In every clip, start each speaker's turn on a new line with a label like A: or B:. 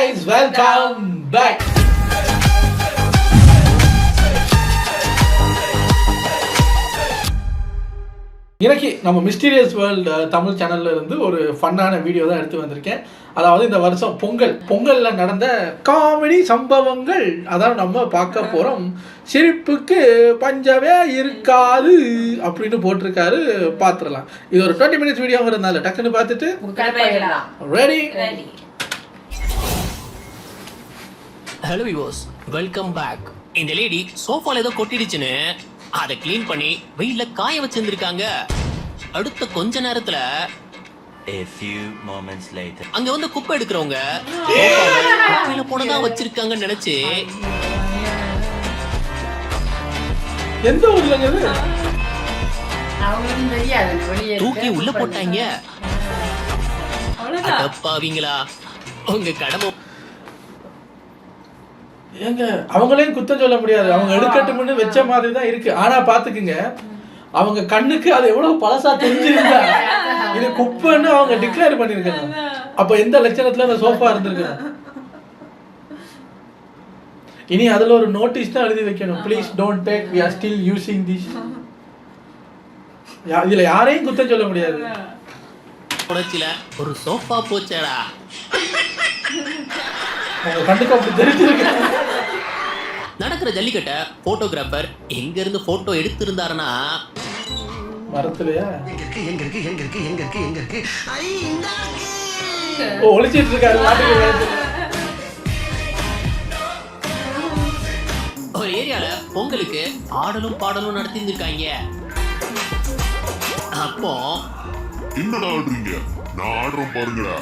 A: guys, welcome back. இன்னைக்கு நம்ம mysterious world Tamil சேனல்ல இருந்து ஒரு ஃபன்னான வீடியோ தான் எடுத்து வந்திருக்கேன். அதாவது இந்த வருஷம் பொங்கல் பொங்கல்ல நடந்த காமெடி சம்பவங்கள் அதான் நம்ம பார்க்க போறோம். சிரிப்புக்கு பஞ்சமே இருக்காது அப்படின்னு போட்டிருக்காரு பார்த்துடலாம் இது ஒரு டுவெண்ட்டி மினிட்ஸ் வீடியோங்கிறதுனால டக்குன்னு பார்த்துட்டு ready
B: hello viewers welcome back இந்த லேடி சோஃபால ஏதோ கொட்டிடுச்சுன்னு அதை க்ளீன் பண்ணி வெயில்ல காய வச்சிருந்திருக்காங்க. அடுத்த கொஞ்ச நேரத்துல
C: A few moments later.
B: அங்க வந்து குப்பை எடுக்கிறவங்க குப்பையில போனதா வச்சிருக்காங்கன்னு நினைச்சு
A: எந்த ஊர்லங்க இது
D: அவங்களுக்கும் தெரியாது. வெளியே
B: தூக்கி உள்ள போட்டாங்க. அடப்பாவீங்களா? உங்க கடமை
A: ஏங்க அவங்களையும் குத்தம் சொல்ல முடியாது. அவங்க எடுக்கட்டும்னு வச்ச மாதிரி தான் இருக்கு. ஆனா பாத்துக்குங்க அவங்க கண்ணுக்கு அது எவ்வளவு பழசா தெரிஞ்சிருந்தா இது குப்பைன்னு அவங்க டிக்ளேர் பண்ணிருக்கணும். அப்ப எந்த லட்சணத்துல அந்த சோஃபா இருந்திருக்கணும்? இனி அதுல ஒரு நோட்டீஸ் தான் எழுதி வைக்கணும். Please don't take we are still using this இதுல யாரையும் குத்தம் சொல்ல முடியாது.
B: புரட்சியில ஒரு சோஃபா போச்சேடா.
A: அவங்க கண்ணுக்கு அப்படி தெரிஞ்சிருக்கு.
B: நடக்கிற ஜல்லிக்கட்டை போட்டோகிராஃபர் எங்க இருந்து போட்டோ எடுத்திருந்தாருன்னா?
A: மரத்துலயா
E: எங்க இருக்கு எங்க இருக்கு எங்க இருக்கு எங்க இருக்கு ஐ இந்தா இருக்கு.
A: ஒளிச்சிட்டு இருக்காரு.
B: ஒரு ஏரியால பொங்கலுக்கு ஆடலும் பாடலும் நடத்திருந்திருக்காங்க அப்போ?
F: என்னடா ஆடுறீங்க? நான் ஆடுறோம் பாருங்கடா.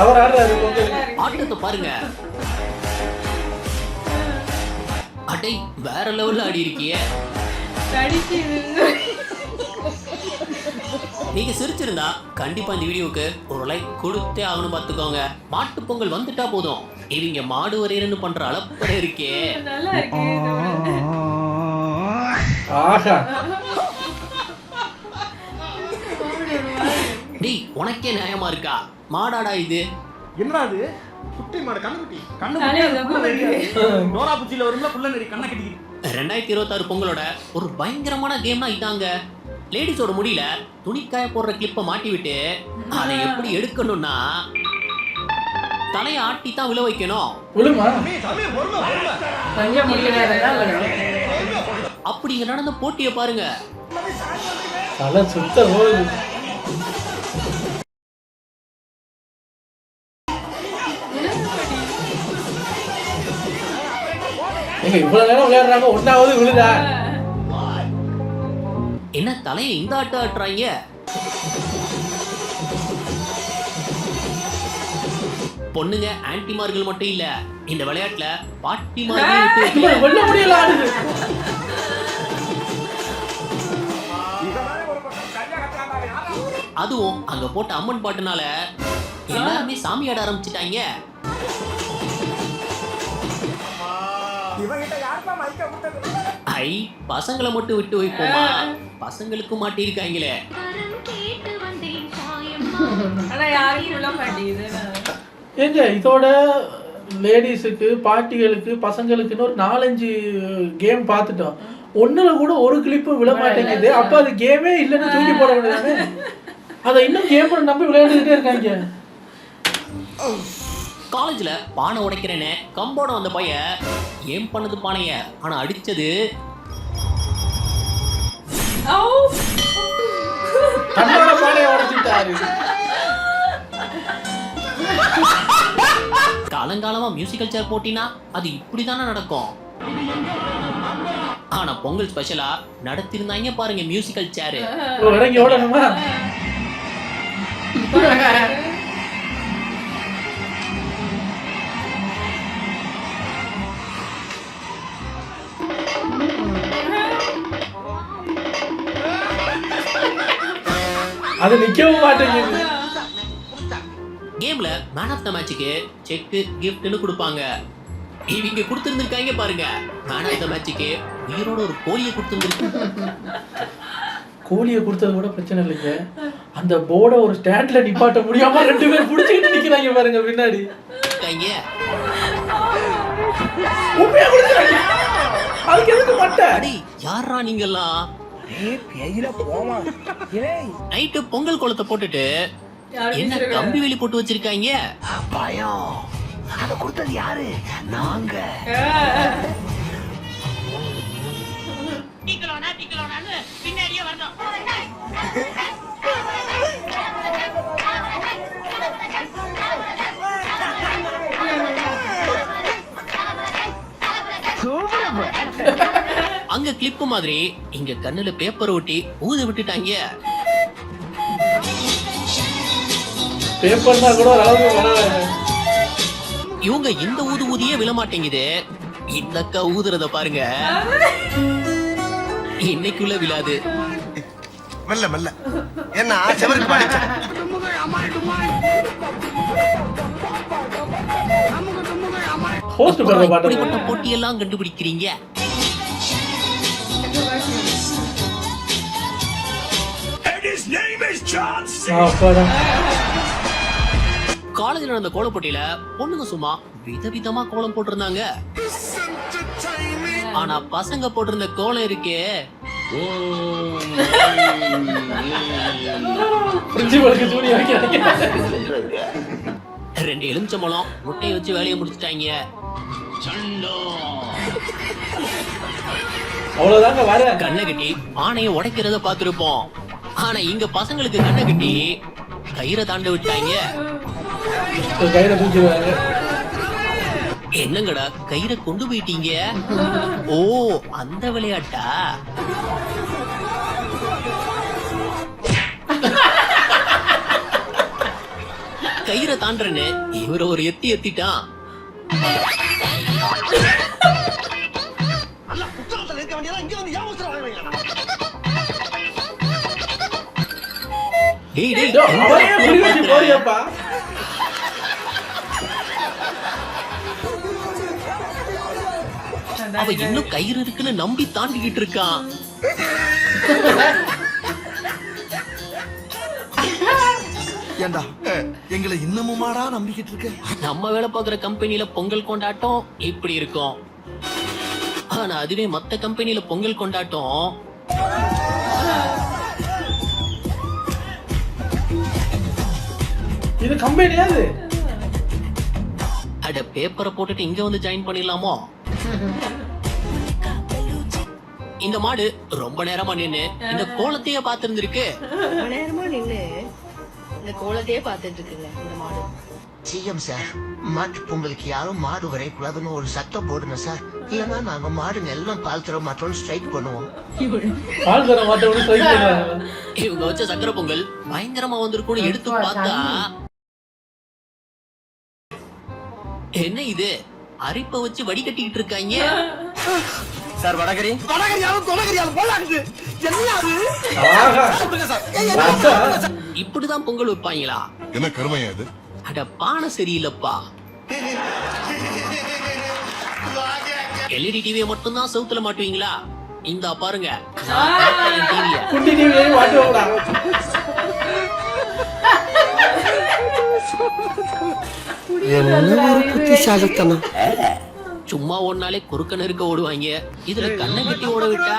A: அவர் ஆடுறாரு.
B: ஆட்டத்தை பாருங்க. அடை வேற லெவல்ல ஆடி இருக்கியே. நீங்க சிரிச்சிருந்தா கண்டிப்பா இந்த வீடியோவுக்கு ஒரு லைக் கொடுத்தே ஆகணும் பார்த்துக்கோங்க மாட்டு பொங்கல் வந்துட்டா போதும். இவங்க மாடு வரையறன்னு பண்ற அளப்பறை இருக்கே. டேய் உனக்கே நியாயமா இருக்கா? மாடாடா இது.
G: என்னடா இது? குட்டி மாடு கண்ணுக்குட்டி கண்ணு நோரா பூச்சியில வரும்ல புள்ள நெறி கண்ணை கட்டி
B: ரெண்டாயிரத்தி இருபத்தாறு பொங்கலோட ஒரு பயங்கரமான கேம்னா இதாங்க. லேடிஸோட முடியல துணிக்காய போடுற கிளிப்பை மாட்டி விட்டு அதை எப்படி எடுக்கணும்னா தலையை ஆட்டி தான் விழ வைக்கணும்.
A: விழுமா?
D: கொஞ்சம் முடிய நேரம் தான் வரும்
B: அப்படி இங்க நடந்த போட்டியை பாருங்க.
A: தலை சுத்த இவ்வளவு நேரம் விளையாடுறாங்க ஒன்னாவது விழுதா
B: என்ன தலையை இந்த ஆட்டு ஆட்டுறாங்க? பொண்ணுங்க ஆன்டிமார்கள் மட்டும் இல்ல இந்த விளையாட்டுல பாட்டிமார்கள் அதுவும் அங்க போட்ட அம்மன் பாட்டுனால எல்லாருமே சாமி ஆட ஆரம்பிச்சிட்டாங்க. ஐ பசங்களை மட்டும் விட்டு வைப்போமா? பசங்களுக்கு மாட்டிருக்காங்களே
A: ஏங்க இதோட லேடிஸுக்கு பாட்டிகளுக்கு பசங்களுக்குன்னு ஒரு நாலஞ்சு கேம் பார்த்துட்டோம். ஒண்ணுல கூட ஒரு கிளிப்பு விழ மாட்டேங்குது. அப்ப அது கேமே இல்லைன்னு தூக்கி போட முடியாது அதை இன்னும் கேம் நம்பி விளையாண்டுக்கிட்டே இருக்காங்க.
B: காலேஜ்ல பானை உடைக்கிறேன்னு கம்போட வந்த பையன் ஏன் பண்ணது பானைய? ஆனா அடிச்சது.
A: தன்னோட பானையை உடைச்சிட்டாரு
B: காலங்காலமா மியூசிக்கல் சேர் போட்டினா அது இப்படிதானே நடக்கும். ஆனா பொங்கல் ஸ்பெஷலா நடத்திருந்தாங்க பாருங்க மியூசிக்கல் சேரு
A: அது நிக்கவும் மாட்டேங்குது.
B: கேம்ல மேன் ஆஃப் த மேட்சுக்கு செக்கு கிஃப்ட்னு கொடுப்பாங்க. இவங்க கொடுத்துருந்துருக்காங்க பாருங்க. மேன் ஆஃப் த மேட்சுக்கு உயிரோட ஒரு கோழியை கொடுத்துருந்துருக்கு.
A: கோழியை கொடுத்தது கூட பிரச்சனை இல்லைங்க. அந்த போர்டை ஒரு ஸ்டாண்ட்ல நிப்பாட்ட முடியாம ரெண்டு பேர் பிடிச்சிக்கிட்டு நிக்கிறாங்க பாருங்க பின்னாடி. அதுக்கு எதுக்கு மட்டை?
B: யாரா நீங்கெல்லாம் நைட்டு பொங்கல் குளத்தை போட்டுட்டு என்ன கம்பி வேலி போட்டு வச்சிருக்காங்க?
E: பயம். அத கொடுத்தது யாரு? நாங்க.
B: அங்க கிளிப்பு மாதிரி இங்க கண்ணுல பேப்பர் ஒட்டி ஊத விட்டுட்டாங்க.
A: பேப்பர்னா கூட
B: இவங்க இந்த ஊது ஊதியே விழ மாட்டேங்குது. இந்த அக்கா ஊதுறத பாருங்க. இன்னைக்குள்ள விழாது.
E: மெல்ல மெல்ல. என்ன செவருக்கு பாடிச்ச
A: ஹோஸ்ட் பண்ற
B: இப்படிப்பட்ட போட்டியெல்லாம் கண்டுபிடிக்கிறீங்க
A: அப்பாடா
B: காலேஜ்ல நடந்த கோலம் போட்டியில பொண்ணுங்க சும்மா விதவிதமா கோலம் போட்டிருந்தாங்க. ஆனா பசங்க போட்டிருந்த கோலம் இருக்கே. ரெண்டு எலுமிச்சம்பழம் முட்டையை வச்சு வேலையை முடிச்சிட்டாங்க.
A: அவ்வளவுதாங்க வர.
B: கண்ணை கட்டி பானையை உடைக்கிறத பார்த்திருப்போம். ஆனா இங்க பசங்களுக்கு கண்ணை கட்டி கயிறை தாண்ட விட்டாங்க. என்னங்கடா கயிறை கொண்டு போயிட்டீங்க? ஓ அந்த விளையாட்டா? கயிறை தாண்டறன்னு இவர ஒரு எத்தி எத்திட்டான். டேய் டேய்
A: வச்சு போறியப்பா
B: அவ இன்னும் கயிறு இருக்குன்னு நம்பி தாண்டிக்கிட்டு இருக்கான்
E: ஏண்டா? எங்களை இன்னமுமாடா நம்பிக்கிட்டு இருக்க?
B: நம்ம வேலை பார்க்குற கம்பெனில பொங்கல் கொண்டாட்டம் இப்படி இருக்கும். ஆனா அதுவே மத்த கம்பெனில பொங்கல் கொண்டாட்டம்.
A: இது கம்பெனியாது
B: அட பேப்பரை போட்டுட்டு இங்க வந்து ஜாயின் பண்ணிடலாமோ? இந்த மாடு ரொம்ப நேரமா நின்னு இந்த கோலத்தையே பார்த்திருந்திருக்கு.
D: ரொம்ப நேரமா நின்னு இந்த கோலத்தையே பார்த்துட்டு இருக்குங்க இந்த மாடு.
E: சிஎம் சார் மாட்டு பொங்கலுக்கு யாரும் மாடு வரையக்கூடாதுன்னு ஒரு சட்டம் போடுங்க சார். இல்லைன்னா நாங்க மாடுங்க எல்லாம் பால் தர மாட்டோம் ஸ்ட்ரைக் பண்ணுவோம்.
B: இவங்க வச்ச சக்கரை பொங்கல் பயங்கரமா வந்திருக்கும்னு எடுத்து பார்த்தா என்ன இது? அரிப்ப வச்சு வடிகட்டிக்கிட்டு இருக்காங்க.
G: சார் வடகரி.
E: வடகரியாலும் தொலைகரியாலும் போலாகுது.
B: இப்படிதான் பொங்கல் வைப்பாங்களா?
F: என்ன கருமையா இது?
B: அட பானை சரியில்லப்பா. எல்இடி டிவியை மட்டும்தான் செவுத்துல மாட்டுவீங்களா? இந்தா பாருங்க. டிவிய
E: புத்திசாலித்தனம்?
B: சும்மா ஒன்னாலே குறுக்க நெருக்க ஓடுவாங்க. இதுல கண்ணை கட்டி ஓட விட்டா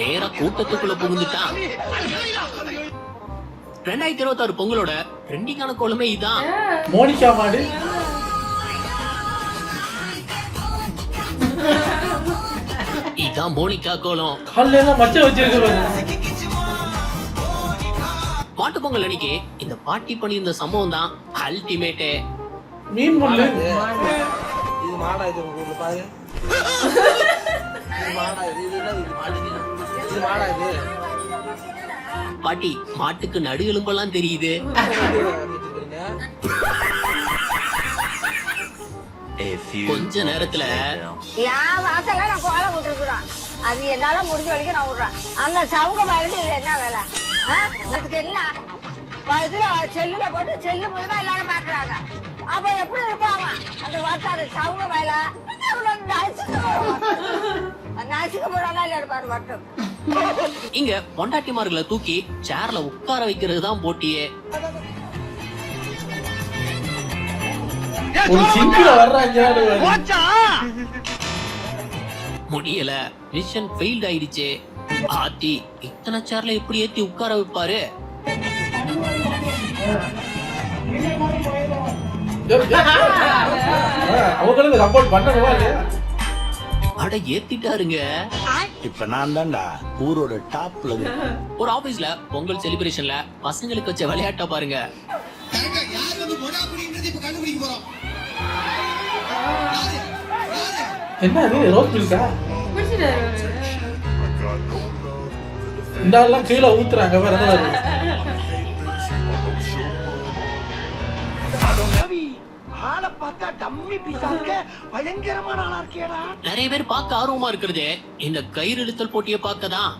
B: நேரா கூட்டத்துக்குள்ள புகுந்துட்டான் ரெண்டாயிரத்தி இருபத்தாறு பொங்கலோட ட்ரெண்டிங்கான கோலமே இதான்.
A: மோனிகா மாடு.
B: இதான் மோனிகா கோலம்.
A: எல்லாம் மச்சம் வச்சிருக்கிறாங்க
B: மாட்டு பொங்கல் அன்னைக்கு இந்த பாட்டி பண்ணியிருந்த சம்பவம் தான் அல்டிமேட்டே
A: மீன் முள்ளு
G: இது மாடா இது உங்க ஊர்ல பாருங்க. இது மாடா இது இது என்ன இது மாடு இது? இது மாடா இது.
B: பாட்டி மாட்டுக்கு நடு எலும்பெல்லாம் தெரியுது. கொஞ்ச நேரத்துல
H: என் வாசல்ல நான் கோலம் அது என்னால முடிஞ்ச வரைக்கும் நான் விடுறேன். அந்த மருந்து இது என்ன வேலை? அதுக்கு என்ன? இதுல செல்லுல போட்டு செல்லு மூலமா எல்லாரும் பாக்குறாங்க அப்ப எப்படி இருப்பாங்க? அந்த வட்டாரு சவுங்க வயல நசுக்க போறாங்க இருப்பாரு மட்டும்.
B: இங்க பொண்டாட்டிமார்களை தூக்கி சேர்ல உட்கார வைக்கிறது தான் போட்டியே
A: ஒரு சிங்கில வர்றாங்க
B: முடியல. மிஷன் ஃபெயில்ட் ஆயிடுச்சு. ஆத்தி இத்தனை சேர்ல எப்படி ஏத்தி உட்கார வைப்பாரு? அட ஏத்திட்டாருங்க.
I: இப்ப நான் தான்டா ஊரோட டாப்ல
B: ஒரு ஆபீஸ்ல பொங்கல் செலிப்ரேஷன்ல பசங்களுக்கு வச்ச விளையாட்ட பாருங்க.
A: என்ன அது? ரோஸ் மில்கா இந்த ஆள்லாம் கீழே ஊத்துறாங்க வேற ஏதாவது
E: ஆளை பார்த்தா டம்மி பீஸாக்க பயங்கரமான ஆளா இருக்கேடா.
B: நிறைய பேர் பார்க்க ஆர்வமா இருக்கிறது இந்த கயிறு இழுத்தல் போட்டியை பார்க்க தான்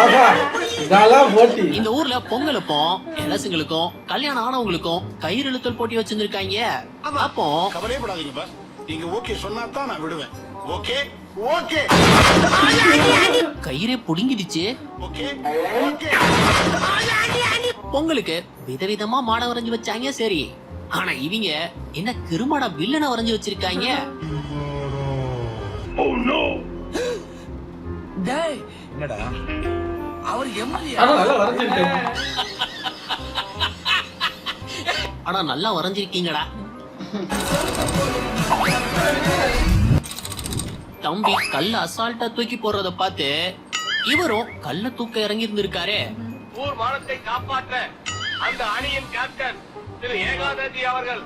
A: ஆஹா இதெல்லாம் போட்டி.
B: இந்த ஊர்ல பொங்கலுக்கும் இலசுங்களுக்கும் கல்யாணம் ஆனவங்களுக்கும் கயிறு இழுத்தல் போட்டி வச்சிருந்திருக்காங்க. அப்போ
I: கவலையப்படாதீங்க பாஸ் நீங்க ஓகே சொன்னா தான் நான் விடுவேன். ஓகே
B: கயிறே புடுங்கிடுச்சு. பொங்கலுக்கு விதவிதமா மாடை வரைஞ்சு வச்சாங்க சரி. ஆனா இவங்க என்ன கிருமாடா வில்லனை வரைஞ்சு வச்சிருக்காங்க?
I: என்னடா?
A: ஆனா நல்லா வரைஞ்சிருக்கேன்
B: ஆனா நல்லா வரைஞ்சிருக்கீங்கடா தம்பி கல்ல அசால்ட்டா தூக்கி போடுறத பார்த்து இவரும் கல்ல தூக்க இறங்கி இருந்திருக்காரு
G: ஊர் மானத்தை காப்பாற்ற அந்த அணியின் கேப்டன் திரு ஏகாதசி அவர்கள்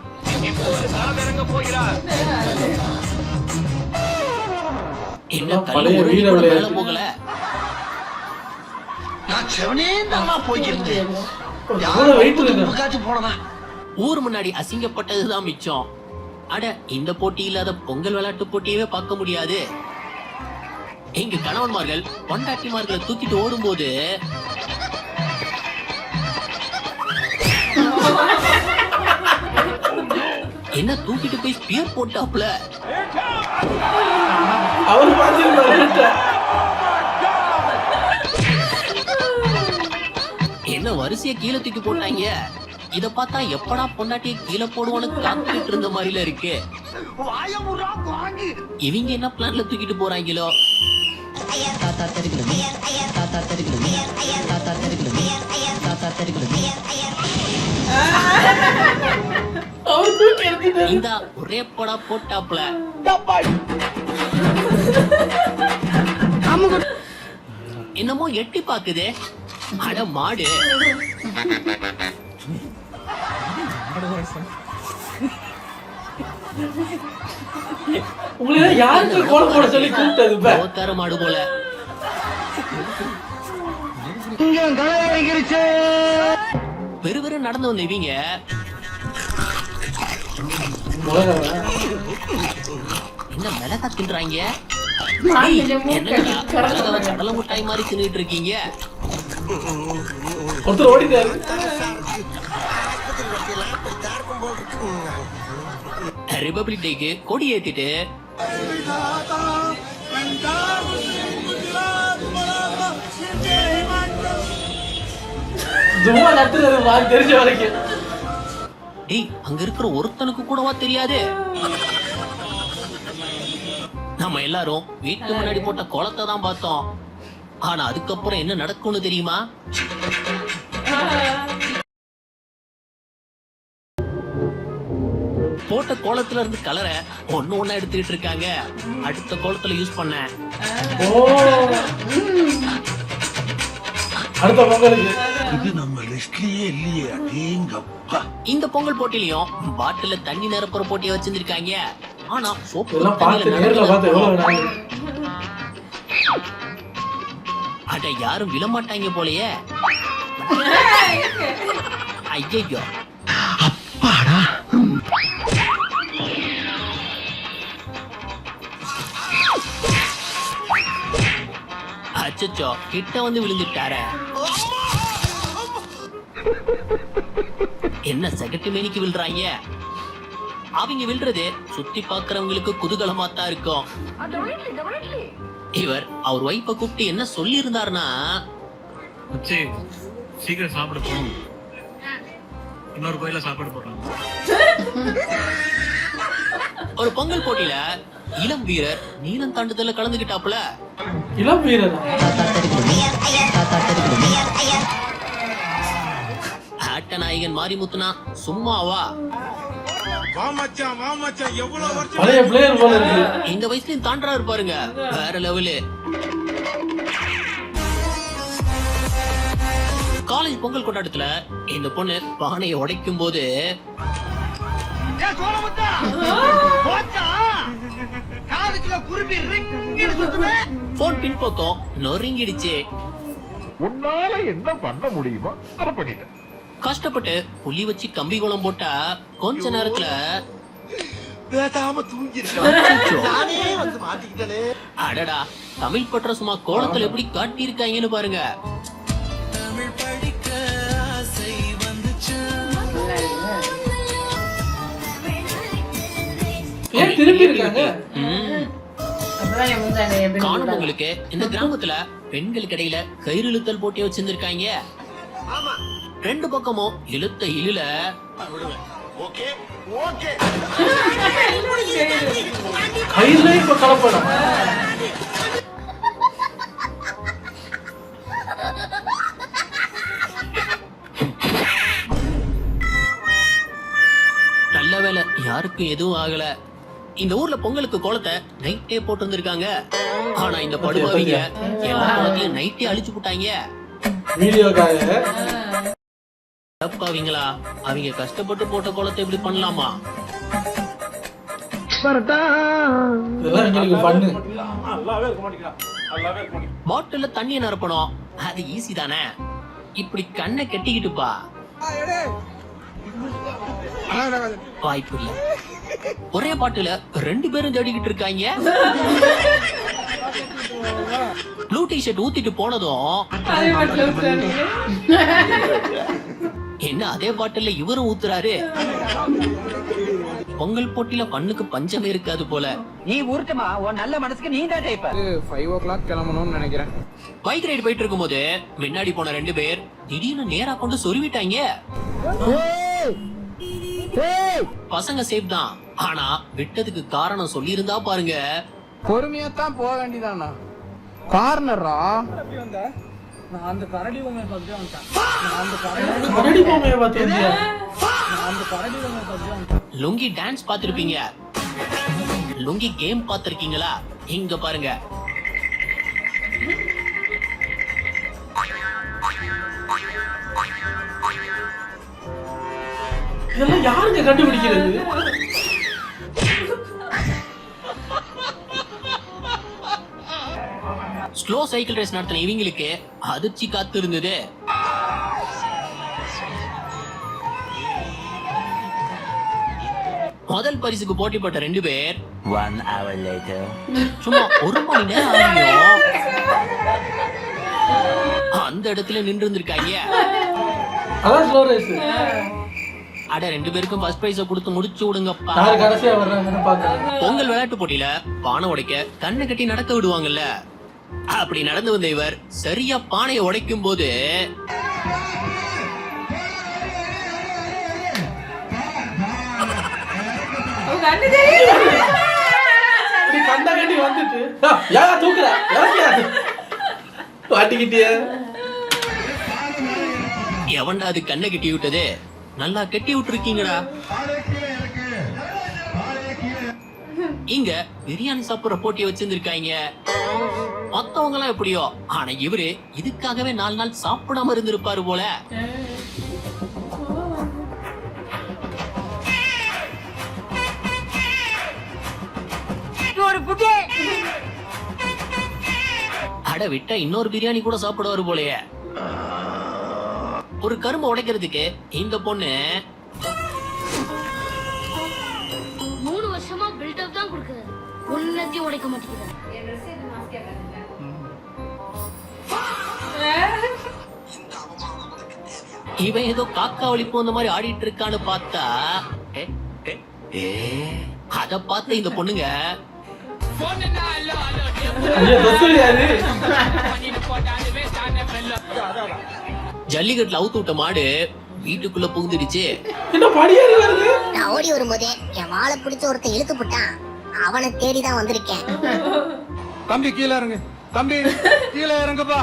G: இப்போது களமிறங்க போகிறார்.
B: என்ன
A: பழைய வீர விளையாட்டு.
B: போகல?
E: நான் செவனே தானா போயிருந்தேன்
A: எவ்வளவு வெயிட்
E: காச்சு போனதா?
B: ஊர் முன்னாடி அசிங்கப்பட்டதுதான் மிச்சம். அட இந்த போட்டி இல்லாத பொங்கல் விளையாட்டு போட்டியவே பார்க்க முடியாது. எங்க கணவன்மார்கள் பொண்டாட்டிமார்களை தூக்கிட்டு ஓடும்போது என்ன தூக்கிட்டு போய் ஸ்பியர் போட்டாப்ல என்ன வரிசைய கீழே தூக்கி போட்டாங்க? இத பார்த்தா எப்படா பொண்டாட்டிய கீழே போடுவோன்னு காத்துக்கிட்டு இருந்த மாதிரில இருக்கு. இவங்க என்ன பிளான்ல தூக்கிட்டு போறாங்களோ? தாத்தா தெரிகிறது தாத்தா தெரிகிறது தாத்தா தெரிகிறது தாத்தா
A: எடுத்துட்டாரு
B: இந்த ஒரே படா போட்டாப்ல என்னமோ எட்டி பாக்குதே அட மாடு.
A: உங்களுக்கு யாருக்கு கோலம் போட சொல்லி கூப்பிட்டது இப்ப?
B: ஓத்தார மாடு போல பெருவெரு நடந்து வந்த இவங்க. என்ன மிளகா தின்றாங்க? கடலை மிட்டாய் மாதிரி தின்னுட்டு இருக்கீங்க?
A: ஒருத்தர் ஓடிட்டாரு.
B: ரிபப்ளிக் டேக்கு கொடி ஏத்திட்டு.
A: சும்மா நடத்துறது மாதிரி தெரிஞ்ச வரைக்கும்.
B: டேய் அங்க இருக்கிற ஒருத்தனுக்கு கூடவா தெரியாது? நம்ம எல்லாரும் வீட்டு முன்னாடி போட்ட குளத்தை தான் பார்த்தோம். ஆனா அதுக்கப்புறம் என்ன நடக்கும்னு தெரியுமா? போட்ட கோலத்துல இருந்து கலரை ஒண்ணு ஒண்ணா எடுத்துக்கிட்டு இருக்காங்க. அடுத்த கோலத்துல யூஸ் பண்ண.
A: ஓ. அடுத்த பொங்கலுக்கு.
I: இது நம்ம லிஸ்ட்லயே இல்லையே அடேங்கப்பா.
B: இந்த பொங்கல் போட்டிலையும் பாட்டில தண்ணி நிரப்புற போட்டியை வச்சிருந்திருக்காங்க. ஆனா சோப்பு தண்ணியில
A: பார்த்து நேர்ல பார்த்து எவ்வளவு
B: நிரப்பலாம்.
A: நாள்
B: அட யாரும் விழமாட்டாங்க போலயே. ஐயோ அச்சச்சோ கிட்ட வந்து விழுந்துட்டார. என்ன செகட்டு மேனிக்கு விழுறாங்க? அவங்க விழுறது சுத்தி பாக்குறவங்களுக்கு குதூகலமா தான் இருக்கும். இவர் அவர் ஒய்ஃப கூப்பிட்டு என்ன சொல்லி இருந்தாருன்னா
J: சீக்கிரம் சாப்பிட போகணும் இன்னொரு கோயில சாப்பாடு போடுறாங்க.
B: ஒரு பொங்கல் போட்டியில இளம் வீரர் நீளம் தாண்டுதல்ல கலந்துகிட்டாப்புல.
A: இளம் வீரர்?
B: ஆட்ட நாயகன் மாரிமுத்துனா சும்மாவா? இந்த வயசுலயும் தாண்டறாரு பாருங்க. வேற லெவலு. காலேஜ் பொங்கல் கொண்டாட்டத்துல இந்த பொண்ணு பானையை உடைக்கும் போது போன் பின்பக்கம் நொறுங்கிடுச்சு
F: உன்னால என்ன பண்ண முடியுமோ அதை பண்ணிட்டேன்
B: கஷ்டப்பட்டு புள்ளி வச்சு கம்பி குளம் போட்டா கொஞ்ச நேரத்துல
I: பேசாம
B: அடடா தமிழ் பற்ற சும்மா கோலத்துல எப்படி காட்டியிருக்காங்கன்னு பாருங்க.
A: ஏன் திருப்பி இருக்காங்க.
B: காணும் உங்களுக்கு இந்த கிராமத்துல பெண்களுக்கு இடையில கயிறு இழுத்தல் போட்டி வச்சிருந்திருக்காங்க. ரெண்டு பக்கமும் இழுத்த இழுல.
A: கயிறுல இப்ப கலப்படம்.
B: நல்ல வேலை யாருக்கும் எதுவும் ஆகல. இந்த ஊர்ல பொங்கலுக்கு கோலத்தை நைட்டே போட்டு வந்திருக்காங்க. ஆனா இந்த படுபாவிங்க எல்லா கோலத்தையும் நைட்டே அழிச்சு போட்டாங்க. தப்பாவீங்களா அவங்க கஷ்டப்பட்டு போட்ட கோலத்தை இப்படி பண்ணலாமா?
A: இதெல்லாம் எங்களுக்கு பண்ணு.
B: பாட்டில்ல தண்ணியை நிரப்பணும். அது ஈஸி தானே? இப்படி கண்ணை கட்டிக்கிட்டுப்பா. வாய்ப்பு இல்ல ஒரே பாட்டுல ரெண்டு பேரும் தேடிக்கிட்டு இருக்காங்க. ப்ளூ டிஷர்ட் ஊத்திட்டு போனதும் என்ன அதே பாட்டில்ல இவரும் ஊத்துறாரு? பொங்கல் போட்டியில பண்ணுக்கு பஞ்சமே இருக்காது போல.
K: நீ உருட்டுமா உன் நல்ல மனசுக்கு நீ தான் ஜெயிப்ப.
J: ஃபைவ் ஓ கிளாக் கிளம்பணும்னு நினைக்கிறேன்.
B: பைக் ரைடு போயிட்டு இருக்கும்போது முன்னாடி போன ரெண்டு பேர் திடீர்னு நேரா கொண்டு சொருவிட்டாங்க. பசங்க சேஃப் தான். ஆனா விட்டதுக்கு காரணம் சொல்லியிருந்தா பாருங்க.
J: பொறுமையா தான் போக வேண்டியதானா கார்னரா நான் அந்த கரடி பொம்மையை பார்த்துட்டு வந்துட்டேன் நான் அந்த கரடி
A: கரடி பொம்மையை பார்த்து
J: அந்த கரடி பொம்மையை வந்துட்டேன்
B: லுங்கி டான்ஸ் பார்த்திருப்பீங்க. லுங்கி கேம் பார்த்திருக்கீங்களா? இங்க பாருங்க.
A: இதெல்லாம் யாருங்க கண்டுபிடிக்கிறது?
B: ஸ்லோ சைக்கிள் ரேஸ் நடத்தின இவங்களுக்கு அதிர்ச்சி காத்து இருந்தது முதல் பரிசுக்கு போட்டி போட்ட ரெண்டு பேர்.
C: One hour later.
B: சும்மா ஒரு மணி நேரம் அந்த இடத்துல நின்று இருந்திருக்காங்க
A: அதான் ஸ்லோ ரேஸ்
B: அட ரெண்டு பேருக்கும் ஃபர்ஸ்ட் பிரைஸ கொடுத்து முடிச்சு விடுங்கப்பா.
A: யாரு கடைசியா வர்றாங்கன்னு பாக்குறேன்
B: பொங்கல் விளையாட்டு போட்டியில பானை உடைக்க கண்ணை கட்டி நடக்க விடுவாங்கல்ல. அப்படி நடந்து வந்த இவர் சரியா பானையை உடைக்கும் போது
A: வந்துட்டு தூக்குற?
B: எவன்டா அது கண்ணை கட்டி விட்டது? நல்லா கட்டி விட்டுருக்கீங்கடா. இங்க பிரியாணி சாப்பிடுற போட்டியை வச்சிருந்திருக்காங்க. மத்தவங்க எல்லாம் எப்படியோ? ஆனா இவரு இதுக்காகவே நாலு நாள் சாப்பிடாம இருந்திருப்பாரு போல. அட விட்டா இன்னொரு பிரியாணி கூட சாப்பிடுவாரு போலயே. ஒரு கரும்பு உடைக்கிறதுக்கு இந்த பொண்ணு
H: மூணு வருஷமா பில்டப் தான் கொடுக்குறாரு ஒன்னத்தையும் உடைக்க மாட்டேங்கிறாரு
B: இவன் ஏதோ காக்கா வலிப்பு அந்த மாதிரி ஆடிட்டு இருக்கான்னு பார்த்தா. அத பார்த்த இந்த பொண்ணுங்க
A: ஐயா
B: ஜல்லிக்கட்டுல அவுத்து விட்ட மாடு வீட்டுக்குள்ள புகுந்துடுச்சு.
A: என்ன படியேறி வருது
H: நான் ஓடி வரும்போதே என் வாழை பிடிச்ச ஒருத்தன் இழுத்து போட்டான். அவனை தேடி தான் வந்திருக்கேன்.
J: தம்பி கீழே இறங்கு. தம்பி கீழே இறங்குப்பா.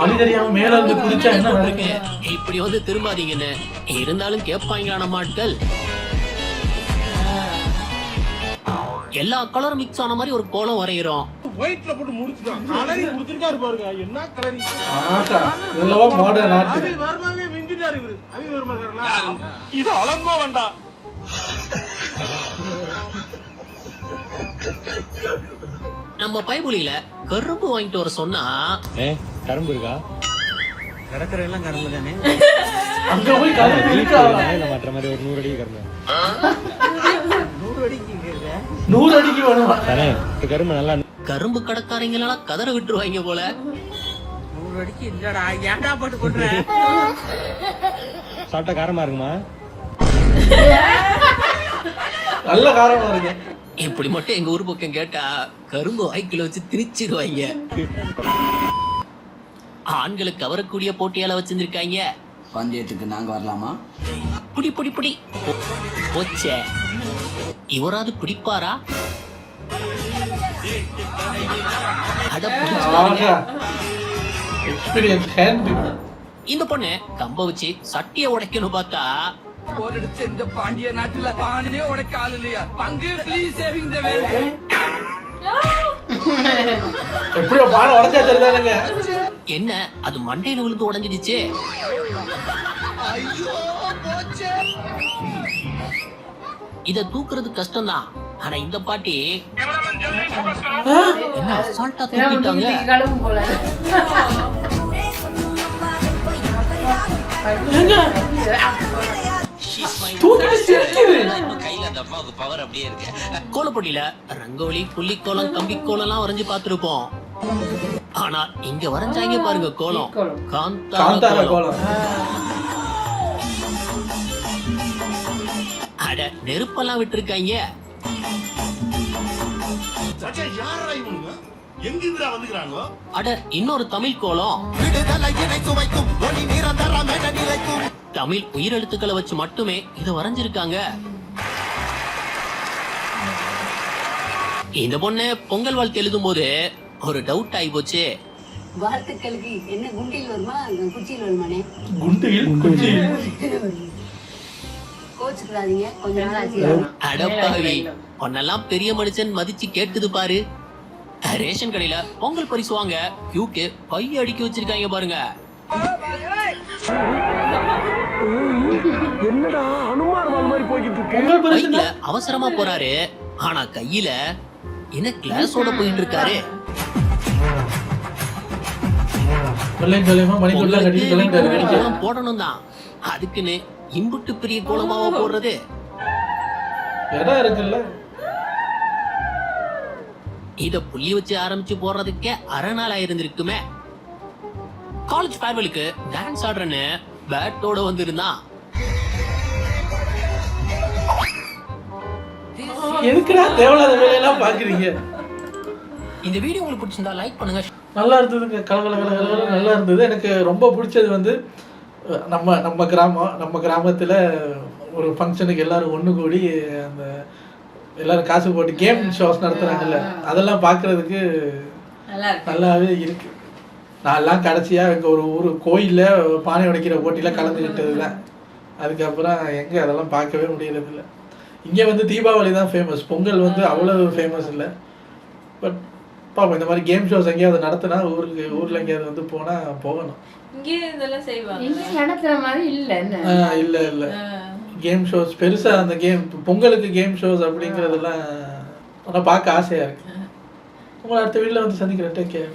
A: வழி தெரியாம மேல இருந்து குதிச்சா என்ன நடக்கும்?
B: இப்படி வந்து திரும்பாதீங்கன்னு இருந்தாலும் கேட்பாங்களான மாட்கள். எல்லா கலரும் மிக்ஸ் ஆன மாதிரி ஒரு கோலம் வரைகிறோம்.
I: ஒயிட்ல போட்டு முடிச்சுட்டான் கலரி முடிச்சிருக்காரு பாருங்க. என்ன கலரி?
A: ஆட்டா. இதெல்லவா மாடர்ன் நாட்டு
I: வருமாவே மிஞ்சிட்டாரு இவரு. அவி வருமாக்காரனா இது அலம்போ வேண்டாம்
B: நம்ம பைபுலியில கரும்பு வாங்கிட்டு வர சொன்னா
J: கரும்பு இருக்கா?
A: அங்க போய் கரும்பு இருக்கா?
J: மற்ற மாதிரி ஒரு நூறு அடி கரும்பு.
A: நூறு அடிக்கு வேணுமா.
J: கரும்பு நல்லா
B: கரும்பு கடைக்காரங்களெல்லாம் கதற விட்டுருவாங்க போல.
J: சாப்பிட்டா காரமா இருக்குமா?
A: நல்ல காரமா இருக்கு.
B: இப்படி மட்டும் எங்க ஊர் பக்கம் கேட்டா கரும்பு வாய்க்குள்ள வச்சு திணிச்சிருவாங்க. ஆண்களை கவரக்கூடிய போட்டியால வச்சிருந்திருக்காங்க.
K: பந்தயத்துக்கு நாங்க வரலாமா?
B: புடி புடி புடி. போச்சே. இவராது பிடிப்பாரா
A: எக்ஸ்பீரியன்ஸ் ஹேண்ட்
B: இந்த பொண்ணு கம்ப வச்சு சட்டிய உடைக்கணும் பார்த்தா.
K: இந்த பாண்டிய நாட்டுல பாண்டியே உனக்கு ஆள் இல்லையா பங்கு ப்ளீஸ் சேவிங் த
A: எப்படியோ பாடம் உடச்சா தெரிதானுங்க
B: என்ன அது மண்டையில விழுந்து உடைஞ்சிடுச்சு? இத தூக்குறது கஷ்டம்தான். ஆனா இந்த பாட்டி என்ன அசால்ட்டா தூக்கிட்டாங்க? கோலப்பொடியில ரங்கோலி புள்ளிக்கோலம் கம்பிக்கோலம்லாம் வரைஞ்சு பார்த்திருப்போம். ஆனா இங்க வரைஞ்சாங்க பாருங்க கோலம். காந்தார கோலம். அட நெருப்பெல்லாம் விட்டுருக்காங்க.
I: சச்சா யாரா இவனுங்க எங்க இதுல வந்துக்கிறாங்க
B: அட இன்னொரு தமிழ் கோலம். தமிழ் உயிரெழுத்துக்களை வச்சு மட்டுமே இத வரைஞ்சிருக்காங்க. இந்த பொண்ணு பொங்கல் வாழ்த்து எழுதும் போது ஒரு டவுட் ஆகி போச்சு.
D: வாழ்த்துக்களுக்கு என்ன குண்டில் வருமா? குச்சியில் வருமானே?
A: குண்டியில் குச்சியில்.
D: கோச்சுக்கிறாதீங்க கொஞ்ச நாள் ஆச்சு.
B: அடப்பாவி உன்னெல்லாம் பெரிய மனுஷன் மதிச்சு கேட்டுது பாரு. ரேஷன் கடையில பொங்கல் பரிசு வாங்க கியூக்கு பை அடுக்கி வச்சிருக்காங்க பாருங்க.
A: பொங்கல் பரிசு
B: பைக்ல அவசரமா போறாரு. ஆனா கையில என்ன கிளாஸோட போயிட்டு இருக்காரு. போடணும் தான் அதுக்குன்னு இம்புட்டு பெரிய கோலமாவா போடுறது?
A: இடம் இருக்குல்ல.
B: இத புள்ளி வச்சு ஆரம்பிச்சு போடுறதுக்கே அரை நாள் ஆயிருந்திருக்குமே. காலேஜ் ஃபேர்வெலுக்கு டான்ஸ் ஆடுறேன்னு பேட்டோட வந்திருந்தான்
A: எதுக்குடா தேவையில்லாத வேலையெல்லாம் பாக்குறீங்க
B: இந்த வீடியோ உங்களுக்கு பிடிச்சிருந்தா லைக் பண்ணுங்க.
A: நல்லா இருந்ததுங்க. கலகல கலகல நல்லா இருந்தது. எனக்கு ரொம்ப பிடிச்சது வந்து நம்ம நம்ம கிராமம் நம்ம கிராமத்தில் ஒரு ஃபங்க்ஷனுக்கு எல்லாரும் ஒன்று கூடி அந்த எல்லாரும் காசு போட்டு கேம் ஷோஸ் நடத்துகிறாங்கல்ல அதெல்லாம் பார்க்குறதுக்கு நல்லாவே இருக்கு. நான்லாம் கடைசியாக எங்கள் ஒரு ஊர் கோயிலில் பானை உடைக்கிற போட்டியில் கலந்துக்கிட்டது தான் அதுக்கப்புறம் எங்கே அதெல்லாம் பார்க்கவே முடியறதில்ல. இங்கே வந்து தீபாவளி தான் ஃபேமஸ் பொங்கல் வந்து அவ்வளோ ஃபேமஸ் இல்லை. பட் பாப்போம் இந்த மாதிரி கேம் ஷோஸ் எங்கேயாவது நடத்தினா ஊருக்கு ஊரில் எங்கேயாவது வந்து போனால் போகணும்.
D: இங்கே இதெல்லாம் செய்வாங்க.
L: நடத்துற மாதிரி இல்ல
A: இல்லை இல்லை. கேம் ஷோஸ் பெருசாக அந்த கேம் பொங்கலுக்கு கேம் ஷோஸ் அப்படிங்கிறதெல்லாம் பார்க்க ஆசையாக இருக்கு. உங்களை அடுத்த வீட்டில் வந்து சந்திக்கிறேன். Take care